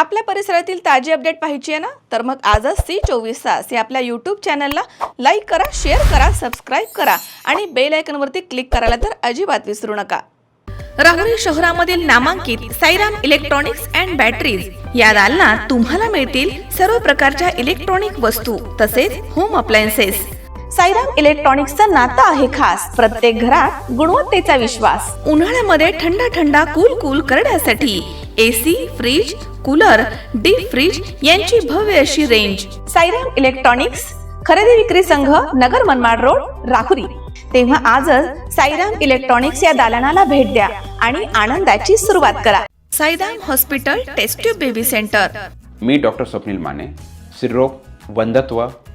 आपल्या परिसरातील ताजी अपडेट पाहिजे आहे ना? तर मग आजच सी चोवीस तास या आपल्या यूट्यूब चॅनलला लाईक करा शेअर करा सबस्क्राईब करा आणि बेल आयकनवरती क्लिक करायला तर अजिबात विसरू नका. राहुरी शहरामधील नामांकित साईराम इलेक्ट्रॉनिक्स अँड बॅटरीज या दालनात तुम्हाला मिळतील सर्व प्रकारच्या इलेक्ट्रॉनिक वस्तू तसेच होम अप्लायन्सेस साईराम इलेक्ट्रॉनिक्सचा नातं आहे खास. प्रत्येक घरात गुणवत्तेचा विश्वास. उन्हाळ्यामध्ये थंड थंडा कूल कूल करण्यासाठी AC fridge cooler deep fridge यांची भव्य अशी रेंज साईराम इलेक्ट्रॉनिक्स खरेदी विक्री संघ नगर मनमाड रोड राहुरी. तेव्हा आजच साईराम इलेक्ट्रॉनिक्स या दालनाला भेट द्या आणि आनंदाची सुरुवात करा. Sairam hospital test tube baby centre. मी डॉक्टर स्वप्नील माने सिरोग वंधत्व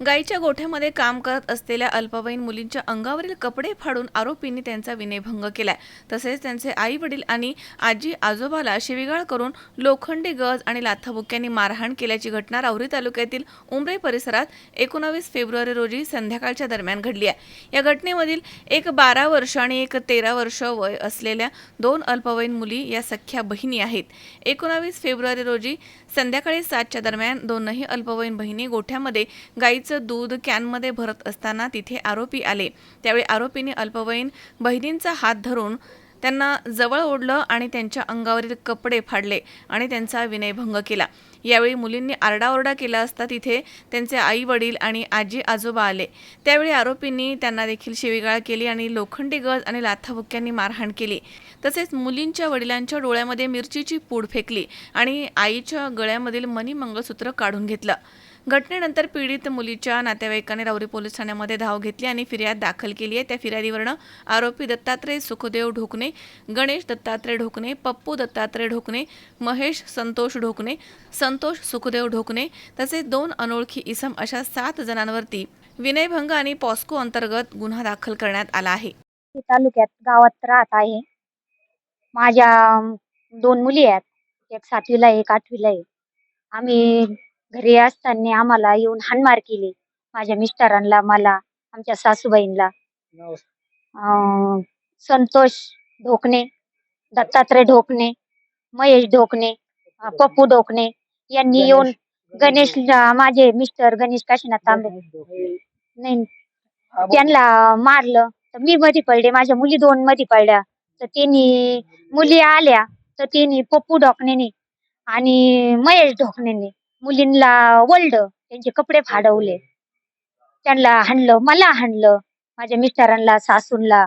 गाईच्या गोठ्यामध्ये काम करत असलेल्या अल्पवयीन मुलींच्या अंगावरील कपडे फाडून आरोपींनी त्यांचा विनयभंग केलाय. तसेच त्यांचे आई वडील आणि आजी आजोबाला शिवीगाळ करून लोखंडी गज आणि लाथाबुक्यांनी मारहाण केल्याची घटना राहुरी तालुक्यातील उमरे परिसरात एकोणावीस फेब्रुवारी रोजी संध्याकाळच्या दरम्यान घडली आहे. या घटनेमधील एक बारा वर्ष आणि एक तेरा वर्ष वय असलेल्या दोन अल्पवयीन मुली या सख्या बहिणी आहेत. एकोणावीस फेब्रुवारी रोजी संध्याकाळी सातच्या दरम्यान दोनही अल्पवयीन बहिणी गोठ्यामध्ये गाईचं दूध कॅनमध्ये भरत असताना तिथे आरोपी आले. त्यावेळी आरोपींनी अल्पवयीन बहिणींचा हात धरून त्यांना जवळ ओढलं आणि त्यांच्या अंगावरील कपडे फाडले आणि त्यांचा विनयभंग केला. यावेळी मुलींनी आरडाओरडा केला असता तिथे त्यांचे आई वडील आणि आजी आजोबा आले. त्यावेळी आरोपींनी त्यांना देखील शिवीगाळ केली आणि लोखंडी गज आणि लाथाभुक्यांनी मारहाण केली. तसेच मुलींच्या वडिलांच्या डोळ्यामध्ये मिरचीची पूड फेकली आणि आईच्या गळ्यामधील मनी मंगळसूत्र काढून घेतलं. घटनेनंतर पीडित मुलीच्या नातेवाईकाने राऊरी पोलीस ठाण्यामध्ये धाव घेतली आणि फिर्याद दाखल केली आहे. त्या फिर्यादीवरनं आरोपी दत्तात्रय सुखदेव ढोकणे गणेश दत्तात्रय ढोकणे पप्पू दत्तात्रय ढोकणे महेश संतोष ढोकणे संतोष सुखदेव ढोकणे तसेच दोन अनोळखी इसम अशा सात जणांवरती विनयभंग आणि पॉस्को अंतर्गत गुन्हा दाखल करण्यात आला आहे. तालुक्यात गावात राहत आहे. माझ्या दोन मुली आहेत. एक सातवीला एक आठवीला आहे. आम्ही घरी असताना आम्हाला येऊन हाणमार केली. माझ्या मिस्टरांना मला आमच्या सासूबाईंना. अं, संतोष ढोकणे दत्तात्रय ढोकणे महेश ढोकणे अं, पप्पू ढोकणे यांनी येऊन गणेश माझे मिस्टर गणेश काशीनाथ तांबे. नाही. त्यांना मारलं. तर मी मध्ये पडले. माझ्या मुली दोन मध्ये पडल्या. तर त्यांनी मुली आल्या. तर त्यांनी पप्पू ढोकणेने आणि महेश ढोकणेने मुलींना वळलं त्यांचे कपडे फाडवले. त्यांना हाणलं मला हाणलं माझ्या मिस्टरांना सासूंला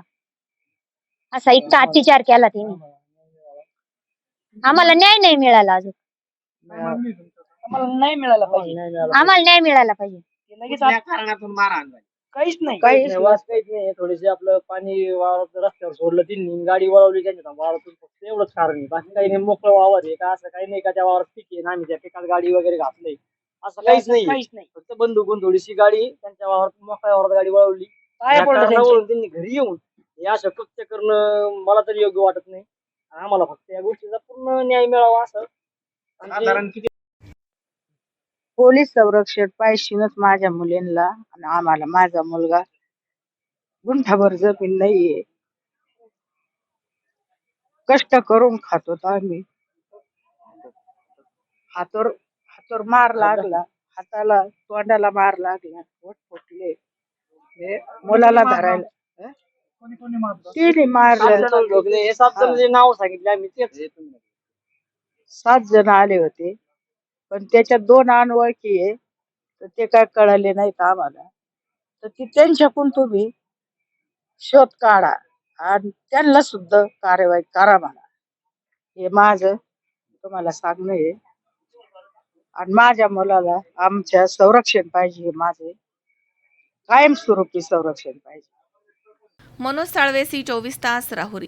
असा इतका अत्याचार केला त्यांनी. आम्हाला न्याय नाही मिळाला अजून. आम्हाला नाही मिळाला पाहिजे. आम्हाला न्याय मिळाला पाहिजे. लगेच आप- काहीच नाही. काहीच नाही वास काहीच नाही. थोडेसे आपलं पाणी वावरात रस्त्यावर सोडलं त्यांनी गाडी वळवली त्यांच्या वावरातून फक्त एवढंच कारण आहे. बाकी काही नाही. मोकळं वावर आहे का? असं काही नाही का? त्या वावरात पीक आहे आणि आम्ही त्या पिकात गाडी वगैरे घातलंय. असं काहीच नाही काहीच नाही. फक्त बंदूकून थोडीशी गाडी त्यांच्या वावरात मोकळ्या वावरात गाडी वळवली काय? कारणावरून त्यांनी घरी येऊन हे असं कृत्य करणं मला तरी योग्य वाटत नाही. आम्हाला फक्त या गोष्टीचा पूर्ण न्याय मिळावा असं. आणि ते- पोलीस संरक्षण पाहिजेच माझ्या मुलींना आणि आम्हाला माझा मुलगा गुंठाभर जमीन नाहीये. कष्ट करून खातो आम्ही. हातोर हातोर मार लागला. हाताला तोंडाला मार लागला. पोट फुटले. हे मुलाला धरायला? कोणी कोणी मारलं? तिने मारलं. नाव सांगितले आम्ही. तेच. सात जण आले होते. पण त्याच्यात दोन अनवळखी आहे तर ते काय कळाले का आम्हाला. तर ती त्यांच्याकडून तुम्ही शोध काढा आणि त्यांना सुद्धा कार्यवाही करा मला हे माझं तुम्हाला सांगणं आहे. आणि माझ्या मुलाला आमच्या संरक्षण पाहिजे माझे कायमस्वरूपी संरक्षण पाहिजे. मनोज साळवे सी चोवीस तास राहुरी.